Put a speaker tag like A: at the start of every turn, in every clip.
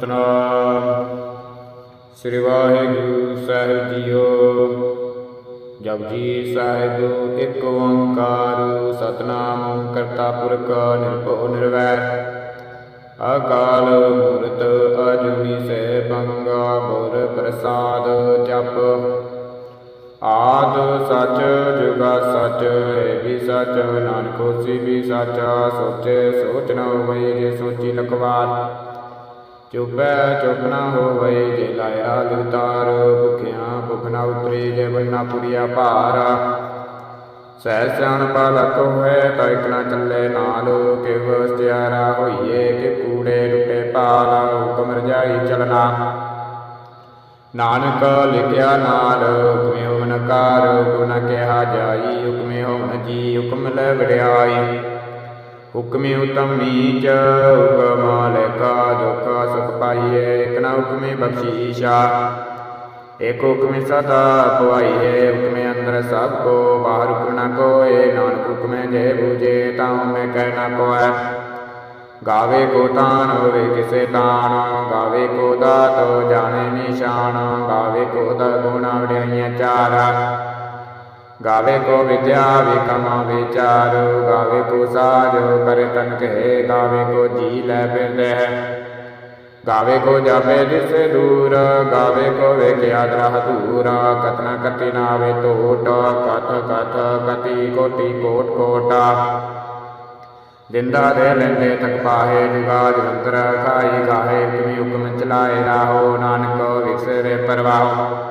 A: ਸਤਨਾਮ। ਸ੍ਰੀ ਵਾਹਿਗੁਰੂ ਸਾਹਿਬ ਜੀਓ। ਜਪਜੀ ਸਾਹਿਬ, ਇੱਕ ਓੰਕਾਰ, ਸਤਨਾਮ ਕਰਤਾ ਪੁਰਖ ਨਿਰਭਉ ਨਿਰਵੈਰ ਅਕਾਲ ਮੂਰਤ ਅਜੂਨੀ ਸੇ ਬੰਗਾ ਗੁਰ ਪ੍ਰਸਾਦ ਜਪ। ਆਦ ਸਚ ਜੁਗਾ ਸਚ ਹੈ ਵੀ ਸਚ, ਨਾਨਕੋ ਹੋਸੀ ਵੀ ਸਚ, ਸੋਚੇ ਸੋਚ ਨ ਹੋਵਈ ਜੇ ਸੋਚੀ ਲਖਵਾਰ। ਚੁਪੈ, ਚੁਪ ਨ ਹੋਵਈ ਜੇ ਲਾਇਆ ਲਿਵਤਾਰ ਭੁਖਿਆ ਭੁਖ ਨ ਉਤਰੀ, ਜੇ ਬੰਨਾ ਪੁਰੀਆ ਭਾਰ। ਸਹਿ ਸਿਆਣ ਪਾਲਕ ਹੋਏ ਤਾਂ ਇਕ ਨਾ ਚੱਲੇ ਨਾਲ, ਕਿਵ ਸਤਿਆਰਾ ਹੋਈਏ, ਕਿ ਕੂੜੇ ਟੁੱਟੇ ਪਾਲ, ਹੁਕਮ ਰਜਾਈ ਚਲਨਾ ਨਾਨਕ ਲਿਖਿਆ ਨਾਲ, ਹੁਕਮੇ ਹੋਵਨ ਕਾਰ ਗੁਣ ਕਿਹਾ ਜਾਈ, ਹੁਕਮੇ ਹੋਵਨ ਜੀ, ਹੁਕਮ ਲੈ ਵਡਿਆਈ। ਹੁਕਮੇ ਉਤਮ ਨੀਚ, ਹੁਕਮ ਲੈਕਾ ਦੁਖ ਸੁਖ ਪਾਈਏ, ਇਕ ਨਾ ਹੁਕਮੇ ਬਖਸ਼ੀਸ਼ਾ। ਏਕ ਹੁਕਮੇ ਸਦਾ ਪਵਾਈਏ, ਹੁਕਮੇ ਅੰਦਰ ਸਭ ਕੋ, ਬਾਹਰ ਹੁਕਮ ਨਾ ਕੋਏ, ਨਾਨਕ ਹੁਕਮੇ ਜੇ ਬੂਝੇ, ਤਾਂ ਮੈਂ ਕਹਿਣਾ ਨਾ ਕੋਐ। ਗਾਵੇ ਕੋ ਤਾਨ ਹੋਵੇ ਕਿਸੇ ਤਾਨ, ਗਾਵੇ ਕੋ ਦਾਤ ਜਾਣੇ ਨਿਸ਼ਾਨ, ਗਾਵੇ ਕੋ ਦਾ ਗੁਣਾ ਵਡਿਆਈਆਂ ਚਾਰਾ। ਗਾਵੇ ਕੋ ਵਿਦਿਆ ਵਿਕਮ ਵਿਚਾਰ, ਗਾਵੇ ਕੋ ਸਾਜ ਕਰੇ ਤਨ ਕਹੇ, ਗਾਵੇ ਕੋ ਜੀ ਲੈ ਫਿਰਦੇ ਹੈ। ਗਾਵੇ ਕੋ ਜਾਵੇ ਦਿਸੇ ਦੂਰ, ਗਾਵੇ ਕੋ ਵੇਖਿਆ ਦਰਹ ਦੂਰ ਕਤਨਾ ਕਤੀ ਨਾਵੇ ਟੋਟ ਕਥ ਕਥ ਕਤੀ ਕੋਟੀ ਕੋਟ ਕੋਟਾ। ਦਿੰਦਾ ਦੇ ਲੈਂਦੇ ਤਕ ਪਾਹੇ ਜੁਗਾ ਜੰਤਰ ਖਾਈ ਗਾਹੇ ਤੁਮੀ ਹੁਕਮ ਚਲਾਏ ਰਾਹੋ, ਨਾਨਕ ਵਿਸਰੇ ਪਰਵਾਹ।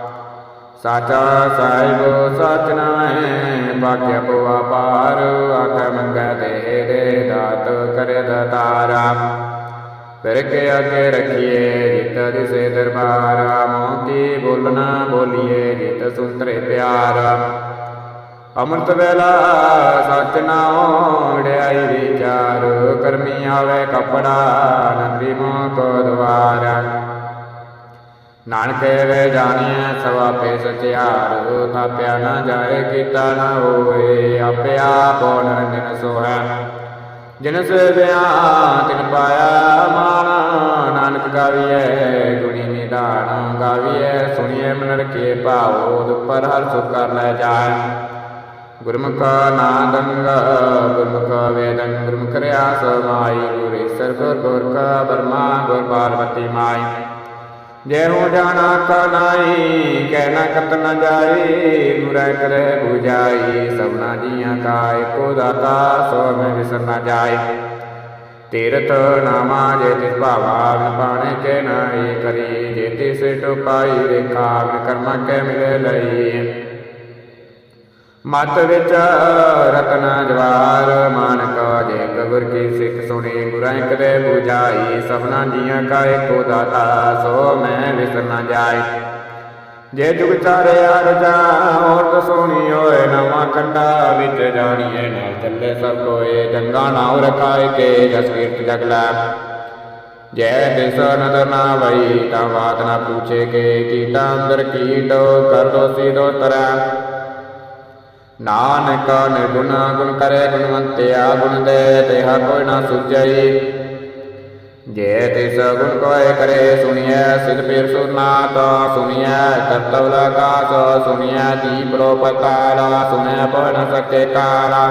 A: ਸਾਚਾ ਸਾਹਿਬ, ਸਚ ਨਾਏ ਭਾਗਿਆ ਪਵਾ ਪਾਰ, ਆਖ ਮੰਗੈ ਦੇ ਦੇ ਦਾਤ, ਕਰੇ ਦਤਾਰਾ। ਫਿਰ ਕੇ ਅੱਗੇ ਰਖੀਏ ਜਿਤ ਦਿਸੇ ਦਰਬਾਰ ਮੋਤੀ ਬੋਲਣਾ ਬੋਲੀਏ ਜਿਤ ਸੁੰਤਰੇ ਪਿਆਰਾ। ਅੰਮ੍ਰਿਤ ਵੇਲਾ ਸਚ ਨਾਉ ੜਿਆਈ ਵਿਚਾਰ, ਕਰਮੀ ਆਵੇ ਕਪੜਾ ਨੰਦੀ ਮੋ ਕੋ ਦਵਾਰ ਨਾਨਕੇ ਵੇ ਜਾਣੀਐ ਸਵਾ ਪੇ ਸਚਿਆਰ। ਥਾਪਿਆ ਨਾ ਜਾਏ, ਕੀਤਾ ਨਾ ਹੋਏ ਆਪੇ ਆਪ ਨਿਰੰਜਨ ਸੋਹੈ। ਜਿਨ ਸੇਵਿਆ ਤਿਨ ਪਾਇਆ ਮਾਨ ਨਾਨਕ ਗਾਵੀਐ, ਗੁਣੀ ਨਿਦਾਨ ਗਾਵੀਐ, ਸੁਣੀਐ ਮਨ ਰਖੇ ਭਾਉ ਦੁਪਰ ਹਰ ਸੁਖ ਕਰ ਲੈ ਜਾਏ। ਗੁਰਮੁਖ ਨਾਦੰਗ ਗੁਰਮੁਖ ਵੇਦੰ। ਗੁਰਮੁਖ ਰਿਆਸ ਮਾਈ, ਗੁਰੇ ਸਰਗੁਰ ਗੁਰ ਕਾ ਬਰਮਾ, ਗੁਰ ਪਾਰਵਤੀ ਮਾਈ। ਜੇ ਹੋ ਜਾਣਾ ਕਨਾਈ ਕਹਿ ਨਾ ਕਤ ਨ ਜਾਈ ਗੁਰੈ ਕਰੇ 부ਜਾਈ ਸਭਨਾ ਜੀਆਂ ਕਾ ਏਕੋ ਦਾਤਾ, ਸੋ ਮੈਂ ਵਿਸਰ ਨ ਜਾਏ ਤੀਰਥ ਨਾਮਾ ਜੇ ਤਿਸ ਭਾਵਾ ਵਿਨ ਪਾਣੇ ਕੇ ਨਾਈ ਕਰੀ, ਜੇ ਤਿਸ ਟੁਪਾਈ ਰੇਖਾ ਵਿਨ ਕਰਮਾ ਕੇ ਮਿਲੇ ਲਈ। ਮਤ ਵਿੱਚ ਰਤਨਾ ਜਵਾਰ, ਮਾਨਕ ਜੇ ਕਬਰ ਕੀ ਸਿੱਖ ਸੁਣੀ, ਗੁਰਾਂ ਕਦੇ 부ਜਾਈ ਸਭਨਾ ਜੀਆਂ ਕਾ ਏਕੋ ਦਾਤਾ, ਸੋ ਮੈਂ ਵਿਸਰ ਨਾ ਜਾਏ। ਜੇ ਜੁਗ ਚਾਰੇ ਅਰਜਾ ਔਰਤ ਸੋਣੀ ਹੋਏ, ਨਵਾਂ ਕੰਡਾ ਵਿੱਚ ਜਾਣੀਏ, ਨਾਲ ਚੱਲੇ ਸਭ ਕੋਏ, ਜੰਗਾ ਨਾਉ ਰਖਾਏ ਕੇ, ਜਸ ਕੀਰਤ ਜਗ ਲੈ। ਜੈ ਦਿਸ ਨਦਰ ਨਾ ਵਈ, ਤਾਂ ਬਾਤ ਨਾ ਪੁੱਛੇ ਕੇ, ਕੀਟਾ ਅੰਦਰ ਕੀਟ, ਕਰ ਦੋਸੀ ਦੋ ਤਰੈ ਨਾਨਕ ਨਿਰਗੁਣ, ਗੁਣ ਕਰੇ ਗੁਣਵੰਤਿਆ, ਗੁਣ ਦੇ ਤੇਹਾ ਕੋਈ ਨਾ ਸੁਝਈ ਜੇ ਤਿਸ ਗੁਣ ਕੋਇ ਕਰੇ, ਸੁਣੀਐ ਸਿਧ ਪੀਰ ਸੁਰਨਾਥ, ਸੁਣੀਐ ਕਰਤਵ ਲਗਾਸ ਸੁਣੀਐ ਦੀਪ ਰੋ ਪਤਾਰਾ ਸੁਣਿਆ ਪਵਨ ਸਕੇ ਕਾਰਾ।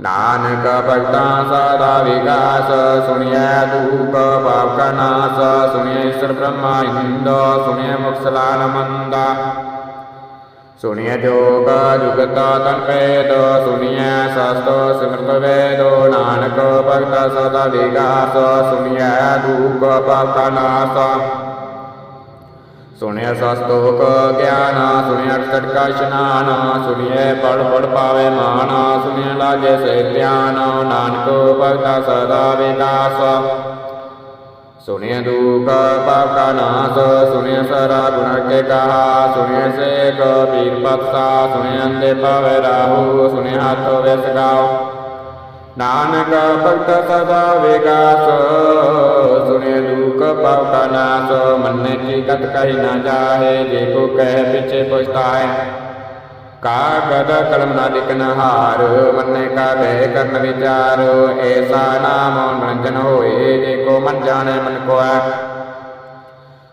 A: ਨਾਨਕ ਭਗਤਾ ਸਦਾ ਵਿਗਾਸ, ਸੁਣਿਐ ਦੂਖ ਪਾਪ ਕਾ ਨਾਸ, ਸੁਣਿਐ ਈਸ਼ਰ ਬ੍ਰਹਮਾ ਇੰਦ, ਸੁਣਿਐ ਮੁਕਸਲਾਨ ਮੰਦਾ। ਸੁਣਿਐ ਜੋਗ, ਜੁਗਤਾ ਤਨ ਪੇਦ ਸੁਣਿਐ ਸਸਤ ਸਿਮਰਤ ਵੇਦੋ, ਨਾਨਕ ਭਗਤ ਸਦਾ ਵਿਗਾਸ, ਸੁਣਿਐ ਦੁਖ ਪਾਪ ਨਾਸ। ਸੁਣਿਐ ਸਸਤੋਕ ਗਿਆਨ ਸੁਣਿਆ ਅਕਸਟ ਕਾ ਇਸ਼ਨਾਨ ਸੁਣਿਐ ਪੜ ਪੜ ਪਾਵੇ ਮਾਨ ਸੁਣਿਆ ਲਾਗੇ ਸੇ ਧਿਆਨ ਨਾਨਕ ਭਗਤ ਸਦਾ ਵਿਗਾਸ। ਸੁਣਿਐ ਦੁਖ ਪਾਪ ਕਾ ਨਾਸ ਸੁਣਿਐ ਸਰਾ ਗੁਣ ਕੇ ਕਹਾ ਸੁਣਿਐ ਸੇਖ ਪੀਰ ਬਖਸ਼ਾ ਸੁਣਿਐ ਅੰਦੇ ਪਾਵੇ ਰਾਹੂ ਸੁਣਿਐ ਹੱਥ ਵਿਸ ਗਾਓ ਨਾਨਕ ਭਗਤ ਸਦਾ ਵਿਗਾਸ ਸੁਣਿਐ ਦੁਖ ਪਾਪ ਕਾ ਨਾਸ ਮੰਨੇ ਕੀ ਕਤ ਕਹੀ ਨਾ ਜਾਹੇ ਜੇ ਕੋ ਕਹਿ ਪਿਛੇ ਪਛਤਾਏ ਕਾਗਦ ਕਲਮ ਨਾ ਲਿਖਨ ਹਾਰ, ਮੰਨੇ ਕਾ ਬਹਿ ਕਰਨ ਵਿਚਾਰ? ਐਸਾ ਨਾਮ ਨਿਰੰਜਨ ਹੋਏ, ਜੇ ਕੋ ਮਨ ਜਾਣੈ ਮਨ ਕੋਐ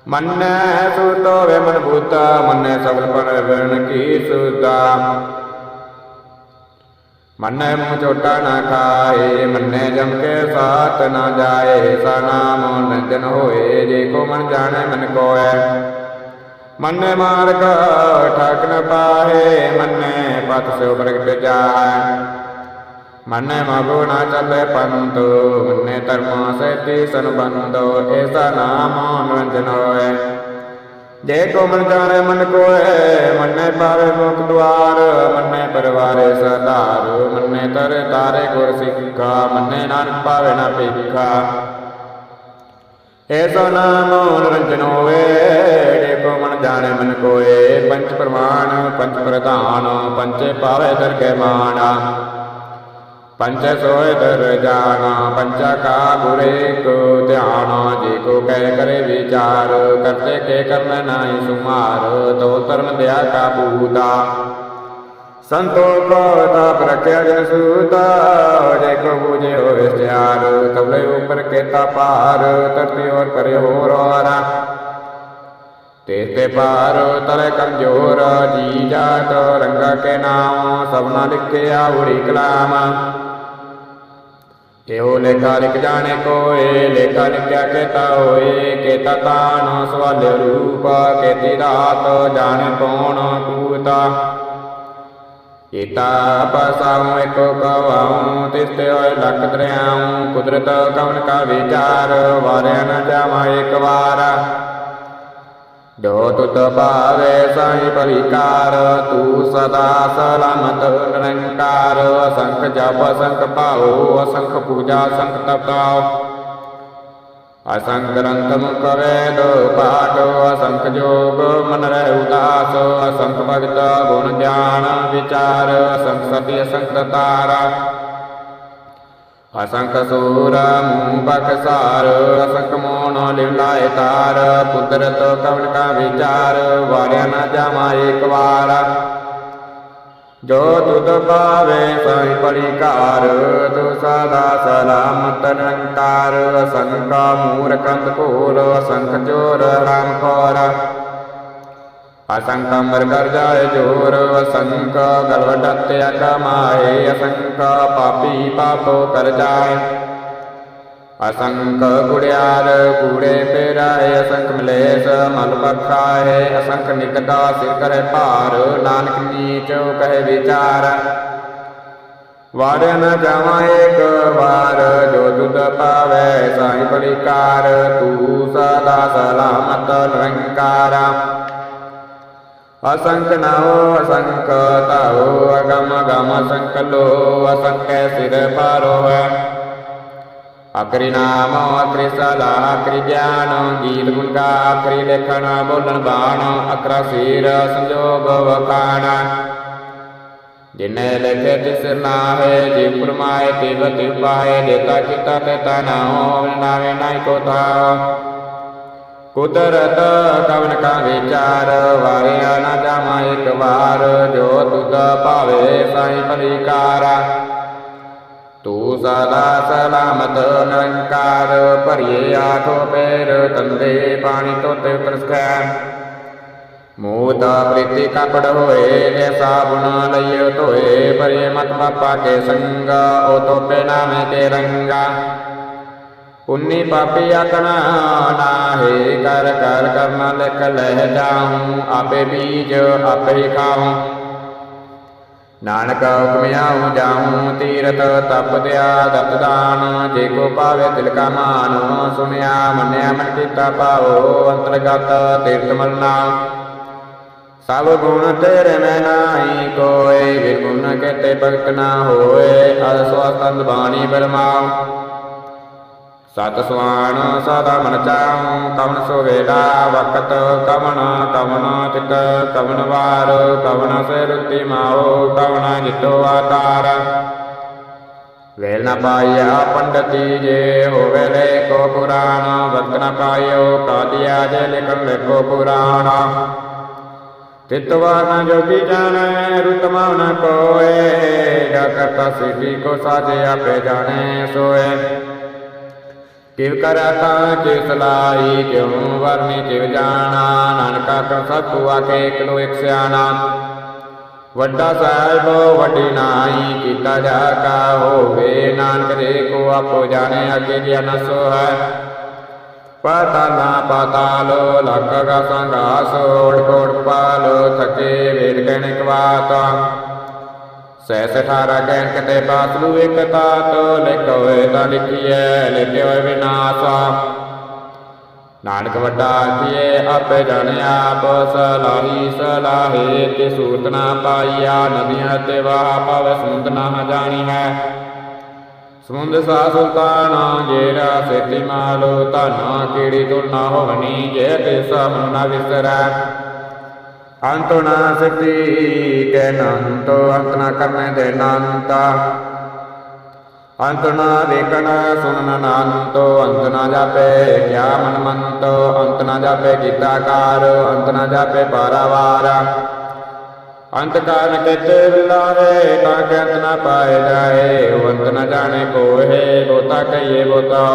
A: ਮੰਨੈ ਸੁਤੋ ਵੇ ਮਨ ਬੂਤਾ, ਮੰਨੈ ਸਗਲ ਪਰ ਵਿਣ ਕੀ ਸੁਦਾ। ਮੰਨੈ ਮੂੰਹ ਚੋਟਾ ਨਾ ਖਾਏ, ਮੰਨੈ ਜਮ ਕੇ ਸਾਥ ਨਾ ਜਾਏ। ਸਾ ਨਾਮ ਨਿਰੰਜਨ ਹੋਏ, ਜੇ ਕੋ ਮਨ ਜਾਣੈ ਮਨ ਕੋਐ ਮੰਨੇ ਮਾਰਗ ਠਾਕ ਨ ਪਾਹੇ, ਮੰਨੇ ਪਤ ਸਿਉ ਪ੍ਰਗਟ ਜਾਏ ਮੰਨੇ ਮਗੋ ਨਾ ਚੱਲੇ ਪੰਤ ਮੰਨੇ ਧਰਮਾ ਸਹਿਤੀ ਸੰਬੰਧੋ ਐਸਾ ਨਾਮ ਨਿਰੰਜਨ ਹੋਏ। ਜੇ ਕੋ ਮਨ ਚਾਰੇ ਮਨ ਕੋਏ, ਮੰਨੇ ਪਾਵੇ ਮੁਖ ਦੁਆਰ, ਮੰਨੇ ਪਰਵਾਰੇ ਸਦਾਰ ਮੰਨੇ ਤਰ ਤਾਰੇ ਗੁਰ ਸਿੱਖਾ, ਮੰਨੇ ਨਾਨਕ ਪਾਵੇ ਨਾ ਭਿਖਾ। ਐਸਾ ਨਾਮ ਨਿਰੰਜਨ ਹੋਵੇ ਜੇ ਮਨ ਜਾਣੇ ਮਨ ਕੋਏ। ਪੰਚ ਪ੍ਰਮਾਣ ਪੰਚ ਪ੍ਰਧਾਨ ਪੰਚੇ ਪਾਵੇ ਦਰਗਹਿ ਮਾਣਾ। ਪੰਚ ਸੋਏ ਦਰ ਜਾਣਾ ਪੰਚਾ ਕਾ ਗੁਰੇ ਕੋ ਧਿਆਨ। ਜੇ ਕੋ ਕਹਿ ਕਰੇ ਵਿਚਾਰ ਕਰਤੇ ਕੇ ਕਰਮ ਨਾਹੀ ਸੁਮਾਰ। ਤੋ ਧਰਮ ਦਿਆ ਕਾ ਸੰਤੋ ਸੰਤੋਖ ਤਾਪ ਰਖਿਆ ਜਨ ਸੂਤਾ, ਜੇ ਕੋ ਬੂਝੇ ਹੋਵੇ ਸਿਆਰ ਤਬਲੇ ਉਪਰ ਕੇਤਾ ਪਾਰ ਧਰਤੀ ਔਰ ਪਰੇ ਹੋਰ ਔਰਾ ਤੇ ਤੇ ਪਾਰ ਤਲੇ ਕਮਜੋਰ, ਜੀ ਜਾਤ, ਰੰਗਾ ਕੇ ਨਾਮ ਸਭਨਾ ਲਿਖਿਆ ਉੜੀ ਕਲਾਮ। ਇਹੋ ਲੇਖਾ ਲਿਖ ਜਾਣੇ ਕੋਏ, ਲੇਖਾ ਲਿਖਿਆ ਕੇਤਾ ਹੋਏ, ਕੇਤਾ ਤਾਨ, ਸਵਾਲ ਰੂਪ, ਕੇਤੀ ਰਾਤ, ਜਾਣੇ ਕੌਣ, ਕੂਤਾ। ਏਤਾ ਪਸਾਉ ਏਕੋ ਕਵਾਉ ਤਿਸਤੇ ਹੋਏ ਲਖ ਦਰਿਆਉ, ਕੁਦਰਤ ਕਵਨ ਕਾ ਵਿਚਾਰ, ਵਾਰਿਆ ਨ ਜਾਵਾ ਇੱਕ ਵਾਰ। ਜੋ ਤੁਤ ਭਾਵੇ ਸਾਈ ਪਰਿਕਾਰ ਤੂੰ ਸਦਾ ਸਲਾਮਤ ਨਿਰੰਕਾਰ। ਅਸੰਖ ਜਪ, ਅਸੰਖ ਭਾਉ, ਅਸੰਖ ਪੂਜਾ, ਅਸੰਖ ਤਪਾਉ। ਅਸੰਖ ਗ੍ਰੰਥ ਮੁਖ ਵੇਦ ਪਾਠ ਅਸੰਖ ਜੋਗ, ਮਨ ਰਹਿ ਉਦਾਸ, ਅਸੰਖ ਭਗਤ ਗੁਣ ਗਿਆਨ, ਵਿਚਾਰ ਅਸੰਖ ਸਤੀ ਅਸੰਖ ਤਾਰਾ। ਅਸੰਖ ਸੂਰ, ਮੂੰਹ ਬਖਸਾਰ ਅਸੰਖ ਮੋਨ ਲਿਵਲਾਏ ਤਾਰ, ਕੁਦਰਤ ਕਵਨ ਕਾ ਵਿਚਾਰ, ਵਾਰਿਆ ਨਾ ਜਾਵਾ ਏਕ ਵਾਰ। ਜੋ ਤੁਧ ਪਾਵੇ ਸਾਈ ਪਰਿਕਾਰ, ਤੂ ਸਦਾ ਸਲਾਮਤ ਨਿਰੰਕਾਰ ਅਸੰਖ ਮੂਰਖੰਤ ਘੋਰ ਅਸੰਖ ਚੋਰ ਰਾਮ ਕੋਰ। ਅਸੰਖ ਅੰਬਰ ਕਰ ਜਾਏ ਜੋਰ, ਅਸੰਖ ਗਲਵ ਡੱਤਿਆ ਕਮਾਏ, ਅਸੰਖ ਪਾਪੀ ਪਾਪੋ ਕਰ ਜਾਏ। ਅਸੰਖ ਗੁੜਿਆਰ ਕੂੜੇ ਪੇਰਾਏ, ਅਸੰਖ ਮਲੇਸ਼ ਮਲ ਬਖਾਏ ਅਸੰਖ ਨਿਕਟਾ ਸਿਰ ਕਰੇ ਭਾਰ, ਨਾਨਕ ਨੀਚ ਕਹੇ ਵਿਚਾਰ। ਵਾਰ ਨ ਜਾਵਾਂ ਏਕ ਵਾਰ, ਜੋ ਤੁਧ ਪਾਵੇ ਸਾਈ ਬਲਿਕਾਰ ਤੂੰ ਸਦਾ ਸਲਾਮਤ ਨਿਰੰਕਾਰਾ। ਅਸੰਖ ਨਾਉ, ਅਸੰਖ ਤਾਉ ਅਗਮ ਗਮ ਅਸੰਖ ਲੋ ਅਸੰਖੈ ਸਿਰ ਪਾਰੋ ਹੈ ਅਕਰੀ ਨਾਮ ਅਕਰੀ ਸਲਾ ਅਕਰੀ ਗਿਆਨ ਗੀਤ ਗੁਣ ਗਾ ਅਕਰੀ ਲੇਖਣ, ਬੋਲਣ ਬਾਣ, ਅਕਰਾ ਸੀਰ ਸੰਜੋਗ ਵਖਾਣਾ ਜਿਨੇ ਲਖੇ ਤਿਸ ਨਾਹੇ, ਜੀ ਫਰਮਾਏ ਤਿਵ ਤਿਵ ਪਾਏ ਦੇਤਾ ਕੀਤਾ ਤੇ ਨਾਉ ਨਾਵੇ ਨਾਇ ਕੋ ਤਾ ਕੁਦਰਤ ਕਵਨ ਕਾ ਵਿਚਾਰ, ਵਾਰਿਆ ਨਾ ਜਾਮਾ ਇੱਕ ਵਾਰ, ਜੋ ਤੁਧ ਭਾਵੇ ਸਾਈ ਪਰਿਕਾਰਾ ਤੂੰ ਸਦਾ ਸਲਾਮਤ ਨਿਰੰਕਾਰ ਭਰੀਏ ਆਠੋ ਪੈਰ ਤੰਦੇ ਪਾਣੀ ਤੋਤੇ ਪ੍ਰਸਕੈ ਮੂਤਾ ਪ੍ਰੀਤੀ ਕਪੜ ਹੋਏ ਜੇ ਸਾਬੁਨ ਲਈਓ ਧੋਏ, ਭਰੀਏ ਮਤ ਪਾਪਾ ਕੇ ਸੰਗ, ਉਹ ਤੋਪੇ ਨਾਮੇ ਕੇ ਰੰਗਾ। ਉਨੀ ਪਾਪੀ ਆਕਣਾ ਨਾਹੇ ਕਰ ਕਰ ਕਰਨਾ ਲਿਖ ਲੈ ਜਾਉ, ਆਪੇ ਬੀਜ ਆਪੇ ਖਾਉ। ਨਾਨਕ ਹੁਕਮਿਆਉ ਜਾਉ ਤੀਰਤ ਤਪ ਦਿਆ ਦਤ ਦਾਨ, ਜੇ ਕੋ ਪਾਵੇ ਤਿਲ ਕਾ ਮਾਨ, ਸੁਨਿਆ ਮੰਨਿਆ ਮਨ ਕੀਤਾ ਪਾਓ ਅੰਤਰਗਤ ਤੀਰਥ ਮਲਨਾ ਸਭ ਗੁਣ ਤੇਰੇ ਮੈਂ ਨਾਹੀ ਕੋਏ ਵਿਗੁਣ ਕੇਤੇ ਭਗਤ ਨਾ ਹੋਏ ਅਦ ਬਾਣੀ ਬਰਮਾਉ ਸਤ ਸੁਆਣ ਸਦਾ ਮਨ ਚਾਉ, ਕਵਨ ਸੋ ਵੇਲਾ ਵਕਤ, ਕਵਨ ਕਵਨ ਚਿਤ, ਕਵਨ ਵਾਰ, ਕਵਨ ਸੇ ਰੁਤੀ ਮਾਓ ਕਵਨ ਜਿਤੋ ਆਕਾਰ ਵੇਲ ਨ ਪਾਇਆ ਪੰਡਤੀ ਜੇ ਹੋਵੇ ਲੈ ਕੋ ਪੁਰਾਣ ਵਕਤ ਨ ਪਾਇਓ ਕਾਦਿਆ ਜੇ ਲਿਖਣ ਲੈ ਕੋ ਪੁਰਾਣ ਤਿਤਵਾ ਨ ਜੋਗੀ ਜਾਣੈ ਰੁਤਮਾ ਨ ਕੋਏ ਜਾ ਕਰਤਾ ਕੋ ਸਾਜੇ ਆਪੇ ਜਾਣੈ ਸੋਏ। ਕਿਵ ਕਰੈ ਤਾਂ ਕਿ ਕਿਉ ਵਰਨੀ ਕਿਵ ਜਾਣਾ, ਨਾਨਕਾ ਕਾ ਸਤੁ ਆਕੇ ਇਕਲੋ ਇਕ ਸਿਆਣਾ। ਵੱਡਾ ਸਾਹਿਬ, ਵੱਡੀ ਨਾਈ ਕੀਤਾ ਜਾ ਕਾ ਹੋਵੇ, ਨਾਨਕ ਦੇ ਕੋ ਆਪੋ ਜਾਣੇ, ਅੱਗੇ ਗਿਆਨ ਸੋ ਹੈ। ਪਾਤਾਲਾ ਪਾਤਾਲੋ ਲੱਖ ਕਾ ਸੰਗਾਸ ਓੜ ਕੋੜ ਪਾਲੋ ਥਕੇ ਵੇਦ ਕਹਿਣ ਕਵਾਤਾ। ਸੈਸ ਠਾਰਾ ਕਹਿਣ ਕਤੇ ਬਾਤਲੂ ਇਕ ਤਾਤ, ਲਿਖ ਹੋਏ ਤਾਂ ਲਿਖੀਐ, ਲਿਖੇ ਹੋਏ ਨਾਨਕ ਵੱਡਾ ਕੀਏ ਆਪੇ ਜਾਣੇ ਆਪ, ਸਲਾਹੀ ਸਲਾਹੇ ਤੇ ਸੂਰਤ ਨਾ ਪਾਈਆ, ਨਦੀਆਂ ਤੇ ਵਾਹ ਪਵ ਸਮੁੰਦ ਨਾ ਜਾਣੀ ਹੈ ਸਮੁੰਦ ਸਾ ਸੁਲਤਾਨਾ ਜੇਰਾ ਸੇਤੀ ਮਾਲੋ ਤਾਨਾ ਕੀੜੀ ਤੁਲ ਨਾ ਹੋਵਨੀ, ਜੇ ਤੇ ਸਮ ਨਾ ਵਿਸਰੈ। ਅੰਤ ਨਾ ਸਕਤੀ ਕੈ ਨੰਤੋ ਅੰਤ ਨਾ ਕਰਨੇ ਦੇ ਨੰਤਾ ਅੰਤ ਨਾ ਵੇਖਣ ਸੁਣਨ ਨਾਨਤੋ ਅੰਤ ਨਾ ਜਾਪੇ ਕਿਆ ਮਨ ਮੰਤੋ, ਅੰਤ ਨਾ ਜਾਪੇ ਕੀਤਾਕਾਰ ਅੰਤ ਨਾ ਜਾਪੇ ਪਾਰਾਵਾਰ ਅੰਤ ਕਾਰਨ ਕਿਤੇ ਵਿਲਾਵੇ ਤਾਂ ਕਿ ਅੰਤ ਨਾ ਪਾਏ ਜਾਏ ਅੰਤ ਨਾ ਜਾਣੇ ਕੋਹੇ ਬੋਤਾ ਕਹੀਏ ਬੋਤਾ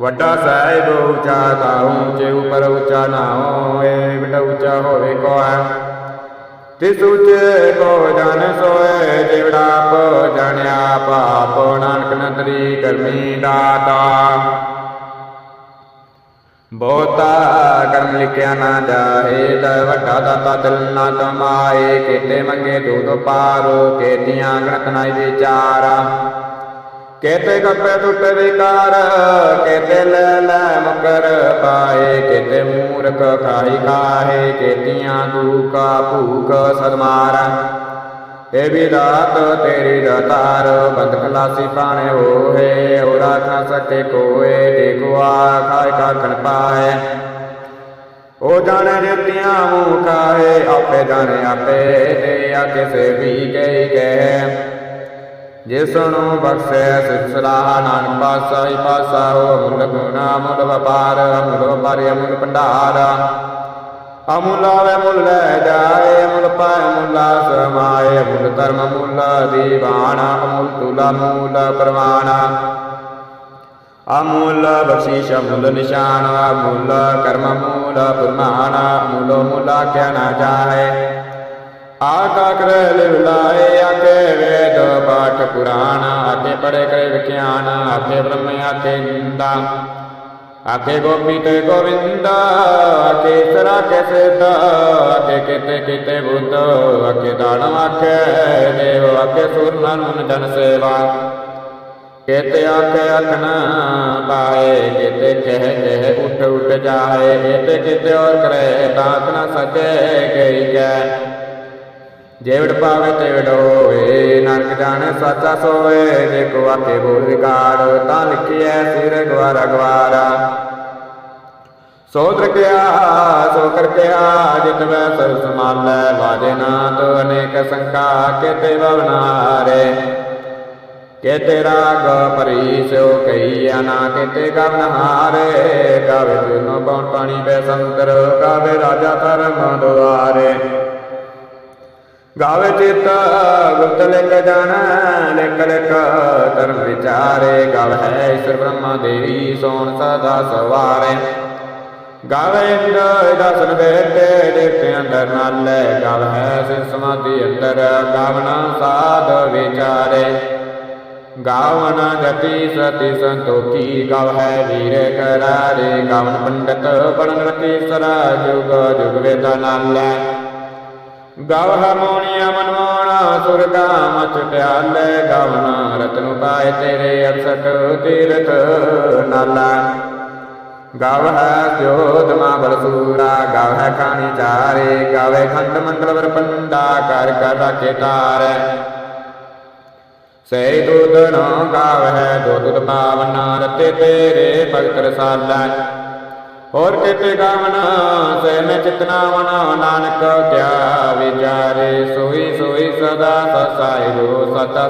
A: ਵੱਡਾ ਸਾਹਿਬ ਉੱਚਾ ਤਾਹੂ ਜੇ ਉਪਰ ਉੱਚਾ ਨਾ ਹੋਏ ਬਿਟਾ ਉੱਚਾ ਹੋਵੇ ਕੋਆ ਤਿਸ ਉੱਚੇ ਕੋ ਜਾਣ ਸੋਏ, ਜਿਵੜਾ ਆਪ ਜਾਣਿਆ ਪਾਪ, ਨਾਨਕ ਨਦਰੀ ਕਰਮੀ ਦਾਤਾ। ਬਹੁਤਾ ਕਰਮ ਲਿਖਿਆ ਨਾ ਜਾਏ, ਤਾ ਵੱਡਾ ਦਾਤਾ ਦਿਲ ਨਾ ਕਮਾਏ, ਕੀਤੇ ਮੰਗੇ ਦੂਧ ਪਾਰੋ, ਕੀਤੀਆਂ ਗਣਤ ਨਾਈ ਵਿਚਾਰਾ। ਕੇਤੇ ਕੱਪੇ ਟੁੱਟੇ ਵਿਕਾਰ, ਕੇਤੇ ਲੈ ਲੈ ਮੁਕਰ ਪਾਏ, ਕੇਤੇ ਮੂਰਖ ਖਾਈ ਕਾਹੇ ਕੇਤੀਆਂ ਦੂਕਾ ਭੂਕ ਸਦਮਾਰ। ਏ ਵੀ ਰਾਤ ਤੇਰੀ ਰਤਾਰ ਬੰਦ ਖਲਾਸੀ ਪਾਣੇ ਹੋਏ ਹੋ ਰਾਖ ਨਾ ਸਕੇ ਕੋਏ, ਦੇਖੋ ਆ ਖਾਇ ਕਾਖਣ ਪਾਏ। ਉਹ ਜਾਣੇ ਦਿੱਤੀਆਂ ਮੂੰਹ ਕਾਹੇ ਆਪੇ ਜਾਣੇ ਆਪੇ ਤੇ ਆ ਕਿਸੇ ਵੀ ਗਈ ਕਹਿ। ਜਿਸ ਨੂੰ ਬਖਸ਼ੈ ਸਿਸਲਾ ਨਾਨਕ ਪਾਸਾ ਹੀ ਪਾਸਾ ਗੁਣਾ ਮੁੱਲ ਵਪਾਰ ਮੁੱਲ ਵਪਾਰੀ ਮੁੱਲ ਭੰਡਾਰ। ਅਮੁੱਲ ਆਵੇ ਮੁੱਲ ਲੈ ਜਾਏ ਮੁੱਲ ਪਾਏ ਮੁੱਲਾ ਸਮਾਏ ਮੁੱਲ ਧਰਮ ਮੁੱਲ ਦੀਵਾਨ, ਅਮੁੱਲ ਤੁਲਾ ਮੁੱਲ ਪ੍ਰਮਾਣਾ ਅਮੁੱਲ ਬਖਸ਼ੀਸ਼ ਮੁੱਲ ਨਿਸ਼ਾਨ ਮੁੱਲ ਕਰਮ ਮੁੱਲ ਪ੍ਰਮਾਣ ਮੁੱਲ ਮੁੱਲਾ ਕਿਆ ਨਾ ਜਾਏ। ਆਕਾ ਕਰੇ ਲਿਵਲਾਏ ਆਕੇ ਵੇਦ ਪਾਠ ਪੁਰਾਣ ਆਕੇ ਪੜੇ ਕਰੇ ਵਿਖਿਆਨ ਆਕੇ ਬ੍ਰਹਮ ਆਕੇ ਨਿੰਦਾ। ਆਕੇ ਗੋਪੀ ਤੇ ਗੋਵਿੰਦਾ ਆਕੇ ਸਰਾ ਕੇ ਸਿੱਧ ਆਕੇ ਕਿਤੇ ਕਿਤੇ ਬੁੱਧ ਆਕੇ ਦਾਨਵ ਆਕੇ ਦੇਵ ਆਕੇ ਸੁਰ ਨਨ ਜਨ ਸੇਵਾ। ਕੇਤੇ ਆਕੇ ਅਖਨ ਪਾਏ, ਕੇਤੇ ਕਹਿ ਕਹਿ ਉਠ ਉਠ ਜਾਏ, ਕੇਤੇ ਕਿਤੇ ਔਰ ਕਰੇ, ਦਾਤ ਨ ਸਕੇ ਗਈ ਕੈ ਜੇਵੜ ਪਾਵੇ ਤੇਵੜ ਹੋਏ ਨਾਨਕ ਜਾਣੇ ਸਾਚਾ ਸੋਏ ਜੇ ਕੋ ਆਕੇ ਬੋਲ ਵਿਕਾਰ, ਤਾਂ ਲਿਖਿਐ ਸਿਰ ਗਵਾਰਾ ਗਵਾਰਾ ਸੋ ਦਰਕਿਆ ਸੋ ਕਰਕਿਆ ਜਿਤ ਵੈ ਸਰ ਸਮਾਲੈ ਵਾਜੇ ਨਾਤ ਅਨੇਕ ਸੰਕਾ ਕੇਤੇ ਬਵਨਾਰੇ ਕੇਤੇ ਰਾਗ ਪਰੀ ਕਈਆ ਨਾ, ਕੇਤੇ ਗਵਨ ਗਾਵੇ ਤੁਨੋ ਪਉਣ ਪਾਣੀ ਬੈ ਸੰਦਰ ਗਾਵੇ ਰਾਜਾ ਧਰਮ ਦੁਆਰੇ। ਗਾਵੇ ਚਿਤ, ਗੁਪਤ ਲਿਖ ਜਾਣ, ਲਿਖ ਲਿਖ ਧਰਮ ਵਿਚਾਰੇ। ਗਾਵੇ ਈਸ਼ਰ ਬ੍ਰਹਮਾ ਦੇਵੀ, ਸੋਣ ਸਦਾ ਸਵਾਰੇ। ਗਾਵੇ ਇੰਦਰ ਦਸਨ ਬੇਟੇ ਦੇਖਤੇ ਅੰਦਰ ਨਾਲੇ। ਗਾਵੇ ਸਿਰ ਸਮਾਧੀ ਅੰਦਰ, ਗਾਵਣਾ ਸਾਧ ਵਿਚਾਰੇ। ਗਾਵਨ ਜਤੀ ਸਤੀ ਸੰਤੋਖੀ, ਗਾਵੇ ਵੀਰ ਕਰਾਰੇ। ਗਾਵਨ ਪੰਡਤ ਪੜਨ ਰਤੀ ਸਰਾ ਜੁਗ ਜੁਗ ਵੇਦਾ ਨਾਲੇ। ਗਵ ਹਰਮੋਨੀਆ ਮਨਵਾਣਾ ਸੁਰਗਾ ਮਚ ਪਿਆਲੇ ਗਵਨਾ ਰਤਨ ਪਾਏ ਤੇਰੇ ਅਰਸਟ ਤੀਰਥ ਨਾਲਾ। ਗਵ ਹੈ ਜੋਤ ਮਾ ਬਲਸੂਰਾ ਗਵ ਹੈ ਕਾਨੀ ਚਾਰੇ, ਗਾਵੇ ਖੰਡ ਮੰਡਲ ਵਰ ਪੰਡਾ ਕਰ ਕਰ ਰਾਖੇ ਤਾਰੇ। ਸੇ ਦੁੱਧ ਨੋ ਗਾਵ ਹੈ ਜੋ ਦੁੱਧ ਪਾਵਨਾ ਰਤੇ ਤੇਰੇ ਭਗਤ ਰਸਾਲਾ। ਹੋਰ ਕਿਤੇ ਗਾਵਨਾ ਸੇ ਮੈਂ ਨਾਨਕ ਕਿਆ ਵਿਚਾਰੇ, ਸੋਈ ਸੋਈ ਸਦਾ ਸਸਾਈ ਰੋ ਸਤਾ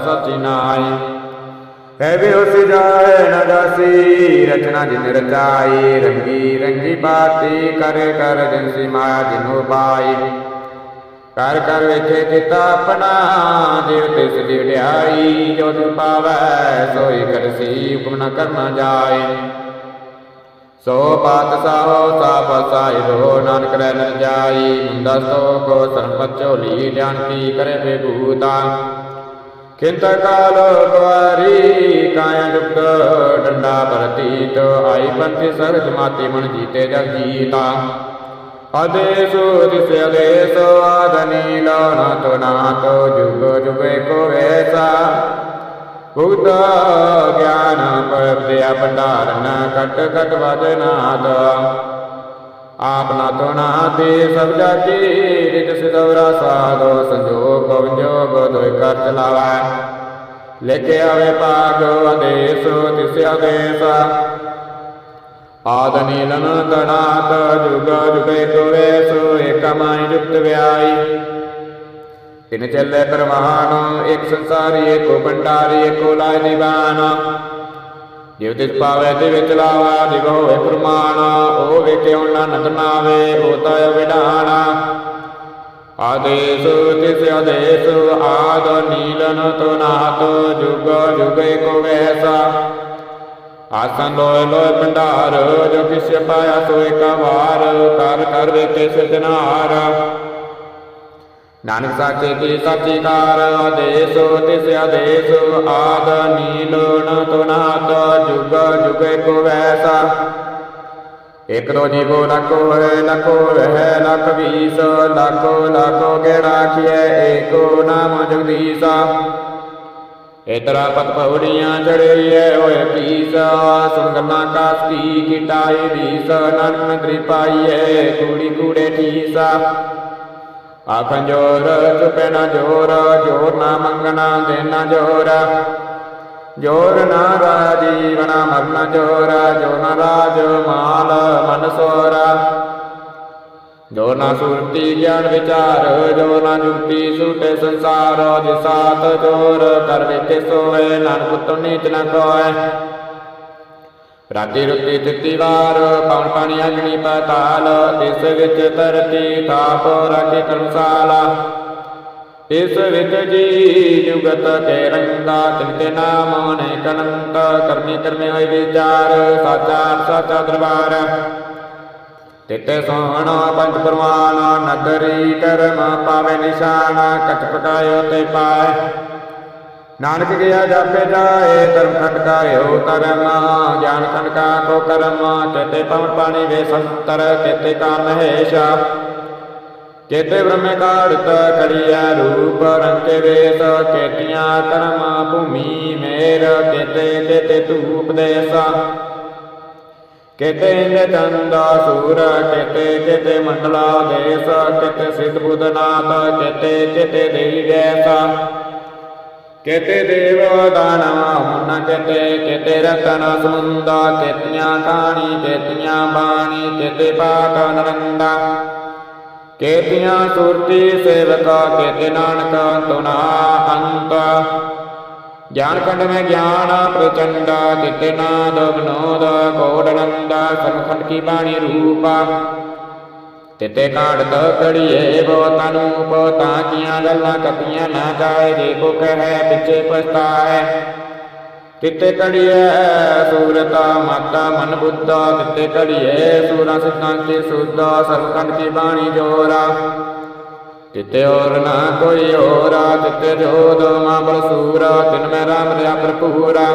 A: ਹੈ ਵੀ ਉਸ ਜਾਏ ਨ ਜਾਸੀ, ਰਚਨਾ ਜਿਨ ਰਚਾਈ, ਰੰਗੀ ਰੰਗੀ ਬਾਤੀ ਕਰੇ ਕਰ ਜਿਨਸੀ ਮਾਇਆ ਜਿਨੋ ਪਾਈ ਕਰ ਕਰ ਵੇਖੇ ਚਿਤ ਆਪਣਾ, ਜਿਵ ਤਿਸ ਦੀ ਜੋ ਤਿਸ ਪਾਵੈ, ਸੋਈ ਕਰਸੀ ਹੁਕਮ ਨ ਕਰਨਾ ਜਾਏ। ਸੋ ਪਾਤ ਸਾਹੋ ਸਾਪ ਸਾਹਿਬੋ ਨਾਨਕ ਰਹਿ ਨ ਜਾਈ ਮੁੰਦਾ ਸੋ ਕੋ ਸਰਪਤ ਝੋਲੀ ਜਾਣਕੀ ਕਰੇ ਬੇਭੂਤਾ ਕਿੰਤ ਕਾਲ ਕੁਆਰੀ ਕਾਇਆ ਜੁਗਤ ਡੰਡਾ ਪ੍ਰਤੀਤ, ਆਈ ਪੰਥੀ ਸਹਿਜ ਮਾਤੀ ਮਨ ਜੀਤੇ ਜਗ ਜੀਤਾ। ਆਦੇਸ ਦਿਸ ਆਦੇਸ ਆਦਨੀ ਲਾਣਾ ਤੋ ਨਾਤੋ ਜੁਗ ਜੁਗੇ ਕੋ ਵੈਸਾ। ਬੁੱਧ ਗਿਆਨ ਪਰਦਿਆ ਭੰਡਾਰਨ ਕਟ ਕਟ ਵਜਨਾਦ ਆਪ ਨਾ ਤੋ ਤੇ ਸਭ ਜਾਤੀ ਜਿਤ ਸਿਦਵਰਾ ਸਾਧੋ, ਸੰਜੋਗ ਪਵੰਜੋਗ ਦੋਇ ਕਰ ਚਲਾਵੈ ਲੈ ਆਵੇ ਪਾਗ ਆਦੇਸ ਤਿਸ ਆਦੇਸ ਆਦ ਨੀਲਨ ਦਨਾਤ ਜੁਗ ਜੁਗੇ ਕੋਵੇ ਸੋ ਏਕ ਮਾਈ ਵਿਆਈ। ਤਿਨ ਚੱਲੇ ਪਰਮਾਨ ਇੱਕ ਸੰਸਾਰੀ ਏਕੋ ਭੰਡਾਰੀ ਏਕੋ ਲਾਇ ਦੀਵਾਨ ਜਿਵ ਤਿਸ ਪਾਵੇ ਤੇ ਵਿੱਚ ਲਾਵਾ ਦਿਵ ਹੋਏ ਪ੍ਰਮਾਣ, ਉਹ ਵੇਖਿਓ ਨਨਦ ਨਾਵੇ ਹੋਤਾ ਵਿਡਾਣਾ ਆਦੇਸ ਤਿਸ ਆਦੇਸ, ਆਦ ਨੀਲਨ ਤੋ ਨਾਤ, ਜੁਗ ਜੁਗੇ ਕੋ ਵੈਸਾ। ਆਸਨ ਲੋਏ ਲੋਏ ਭੰਡਾਰ, ਜੋ ਕਿਸ ਪਾਇਆ ਸੋ ਏਕ ਵਾਰ, ਕਰ ਕਰ ਵੇਖੇ ਸਿਧਨਾਰ ਨਾਨਕ ਸਾਚੇ ਕੀ ਸਾਚੀ ਕਾਰ ਆਦੇਸ, ਤਿਸ ਆਦੇਸ, ਆਦ ਨੀਲੋਣ ਤੁਨਾਤ ਜੁਗ ਜੁਗੇ ਕੋ ਵੈਸਾ। ਇਕ ਦੋ ਜੀਵੋ ਲਖੋ ਹੈ ਲਖੋ ਹੈ ਲਖ ਵੀਸ, ਲਖੋ ਲਖੋ ਗੇੜਾ ਖਿਐ, ਏਕੋ ਨਾਮ ਜਗਦੀਸ਼ਾ। ਇਤਰਾ ਪਤ ਪਉੜੀਆਂ ਚੜਈਏ ਹੋਏ ਪੀਸਾ ਸੁੰਗਲਾਂ ਕਾਸ ਕੀ ਕਿਟਾਈ ਦੀਸ, ਨਨ ਕ੍ਰਿਪਾਈਏ ਕੂੜੀ ਕੂੜੇ ਠੀਸਾ। ਆਖੰ ਜੋਰ, ਚੁਪੇ ਨਾ ਜੋਰ ਜੋਰ ਨਾ ਮੰਗਣਾ, ਦੇਣਾ ਜੋਰ। ਜੋਰ ਨਾ ਰਾਜੀਵਨਾ ਮਰਨਾ ਜੋਰ ਜੋ ਨਾ ਰਾਜ, ਮਾਲ, ਮਨ ਸੋਰਾ। ਜੋ ਨਾ ਸੁਰਤੀ, ਗਿਆਨ ਵਿਚਾਰ ਜੋ ਨਾ ਜੁਗਤੀ ਸੁਟੇ ਸੰਸਾਰ, ਜਿ ਸਾਤ ਜੋਰ ਕਰ ਵੇਖੇ ਸੋਏ ਨਾਨਕ ਤੋ ਨੀਚ ਕੋਏ ਰਾਤੀ ਰੁੱਤੀ ਤਿੱਤੀ ਵਾਰ ਪਵਨ ਪਾਣੀ ਅਗਨੀ ਪਤਾਲ, ਇਸ ਵਿੱਚ ਧਰਤੀ ਥਾਪ ਰਾਖੇ ਕਰਮਸਾਲਾ। ਇਸ ਵਿੱਚ ਜੀ ਜੁਗਤ ਕੇ ਰੰਗਾ, ਤਿਨ ਕੇ ਨਾਮ ਨੇ ਕਨੰਤ ਕਰਨੀ ਕਰਨੇ ਹੋਏ ਵਿਚਾਰ, ਸਾਚਾ ਸਾਚਾ ਦਰਬਾਰ। ਤਿਤੇ ਸੋਹਣਾ ਪੰਜ ਪ੍ਰਮਾਨ ਨਗਰੀ ਕਰਮ ਪਾਵੇ ਨਿਸ਼ਾਨ ਕਛ ਪਕਾਇਓ ਤੇ ਪਾਏ। ਨਾਨਕ ਗਿਆ ਜਾਪੇ ਜਾਏ, ਧਰਮ ਖਟਕਾਇਓ ਧਰਮ, ਗਿਆਨ ਖਟਕਾ ਕੋ ਕਰਮ ਕੇਤੇ ਪਵਨ ਪਾਣੀ ਵੇ ਸੰਤਰ ਕੇਤੇ ਕਾ ਮਹੇਸ਼ਾ। ਕੇਤੇ ਬ੍ਰਹਮੇ ਕਾੜਤ ਕੜੀਆ ਰੂਪ ਰੰਕੇ ਵੇਸ ਕੇਤੀਆਂ ਕਰਮ, ਭੂਮੀ ਮੇਰ ਕੇਤੇ ਕੇਤੇ ਧੂਪ ਦੇਸਾ। ਕੇਤੇ ਇੰਦ ਚੰਦਾ, ਸੂਰ ਕੇਤੇ ਕੇਤੇ ਮੰਡਲਾ ਦੇਸ ਕੇਤੇ ਸਿੱਧ ਬੁੱਧਨਾਥ ਕੇਤੇ ਕੇਤੇ ਦੇਵੀ ਵੈਸਾ ਕਿਤੇ ਦੇਵ ਦਾਨਵਾ ਮੁੰਨ ਕੇਤੇ ਕੇਤੇ ਰਤਨ ਸਮੁੰਦਾ ਕੇਤੀਆਂ ਕਾਣੀ ਕੇਤੀਆਂ ਬਾਣੀ, ਕਿਤੇ ਪਾਕ ਨਰੰਦਾ। ਕੇਤੀਆਂ ਸੁਰਤੀ ਸੇਵਕਾ, ਕੇਤੇ ਨਾਨਕ ਤੁਨਾ ਅੰਤ। ਗਿਆਨ ਮੈਂ ਗਿਆਨ ਪ੍ਰਚੰਡਾ, ਕਿਤੇ ਨਾਦ ਵਿਨੋਦ ਕੋਡਲੰਦਾ ਸਮਖੰਡ ਕੀ ਬਾਣੀ ਰੂਪਾ। ਤਿਤੇ ਕਾੜਤ ਕੜੀਏ ਬੋ ਤਨੂਪ ਤਾਂ ਕੀਆਂ ਗੱਲਾਂ ਕਪੀਆਂ ਨਾ ਜਾਏ, ਜੇ ਕੋ ਕਹੈ ਪਿਛੇ ਪਛਤਾਏ। ਤਿਤੇ ਕੜੀਏ ਸੂਰਤਾ ਮਾਤਾ ਮਨ ਬੁੱਧਾ। ਤਿਤੇ ਕੜੀਏ ਸੂਰਾ ਸਿੱਧਾਂ ਕੀ ਸੁਧਾ ਸਰਕੰਡ ਕੀ ਬਾਣੀ ਜੋਰਾ। ਤਿਤੇ ਔਰ ਨਾ ਕੋਈ ਹੋਰਾ, ਤਿਤੇ ਜੋਦ ਮਾਬਲ ਸੂਰਾ, ਤਿਨ ਮੈਂ ਰਾਮ ਲਿਆ ਭਰਪੂਰਾ।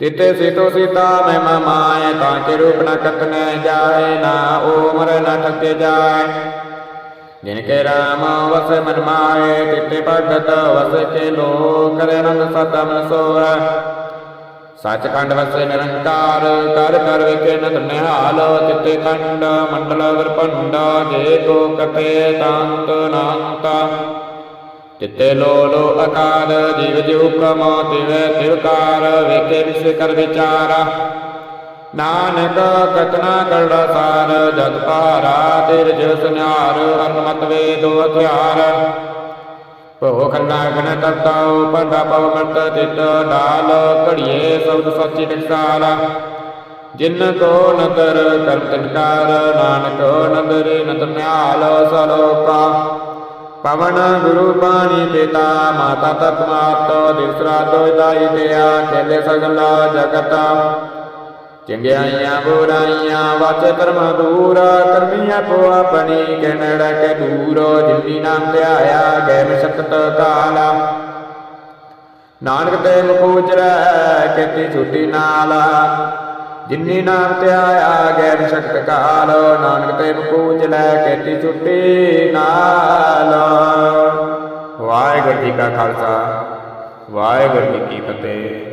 A: ਤਿਤੇ ਸੀਤੋ ਸੀਤਾ ਮੈਂ ਮਮਾਏ ਤਾਂ ਕੇ ਰੂਪ ਨ ਕਤਨੇ ਜਾਏ, ਨਾ ਓ ਨ ਠਕੇ ਜਾਏ। ਜਿਨ ਕੇ ਰਾਮ ਵਸ ਮਨ ਮਾਏ ਤਿਤੇ ਭਗਤ ਵਸ ਕੇ ਲੋਕ ਕਰੇ ਰੰਗ ਸੋਵੈ ਸੱਚ ਵਸੇ ਨਿਰੰਕਾਰ, ਕਰ ਕਰ ਵੇਖੇ ਨਦ ਨਿਹਾਲ ਤਿਤੇ ਕੰਡ ਮੰਡਲ ਵਰਪੰਡ ਜੇ ਕੋ ਕਤੇ ਤਾਂਤ ਨਾੰਤਾ। ਤਿਤੇ ਲੋ ਅਕਾਲ, ਜੀਵ ਜਿਉ ਕਮੋ ਤਿਵੈ ਤਿਵਕਾਰ ਵੇਖੇ ਵਿਸ ਕਰ ਵਿਚਾਰਾ। ਨਾਨਕ ਕਤਨਾ ਕਰੜਾ ਸਾਰ, ਜਗ ਭਾਰਾ ਤਿਰਜ ਸੁਨਿਆਰ ਅਨਮਤ ਵੇਦੋ ਹਥਿਆਰ। ਭੋ ਖੰਨਾ ਗਨ ਪੰਡਾ ਪਵ ਮਰਤ ਤਿਤ ਡਾਲ ਘੜੀਏ ਸਬਦ ਸੱਚੀ ਟਕਸਾਲਾ ਜਿਨ ਕੋ ਨਦਰ ਕਰਮ ਤਿਨਕਾਰ ਨਾਨਕ ਨਦਰੇ ਨਦਰ ਨਿਹਾਲ ਸਲੋਕਾ ਪਵਨ ਗੁਰੂ ਬਾਣੀ ਪਿਤਾ, ਮਾਤਾ ਤਤ ਦਿਸਰਾ ਦੋਇ ਤਿਆ ਖੇਲੇ ਸਗਲਾ ਜਗਤ। ਚੰਗਿਆਈਆਂ, ਬੁਰਾਈਆਂ, ਵਾਚੇ ਕਰਮ ਦੂਰ, ਕਰਮੀਆਂ ਕੋ ਆਪਣੀ ਕਿਨੜ ਕੇ ਦੂਰ, ਜਿਨੀ ਨਾਮ ਧਿਆਇਆ ਗੈ ਮਸ਼ਕਤ ਕਾਲਾ। ਨਾਨਕ ਤੇ ਮੁਕੂਚਰੈ ਕੀਤੀ ਛੁੱਟੀ ਨਾਲ। ਜਿਨੀ ਨਾਮ ਧਿਆਇਆ ਗੈ ਸ਼ਕਤ ਕਾਲ, ਨਾਨਕ ਤੇ ਮੁਕੂਚ ਲੈ ਕੀਤੀ ਛੁੱਟੀ ਨਾਲ। ਵਾਹਿਗੁਰੂ ਜੀ ਕਾ ਖਾਲਸਾ, ਵਾਹਿਗੁਰੂ ਜੀ ਕੀ ਫਤਿਹ।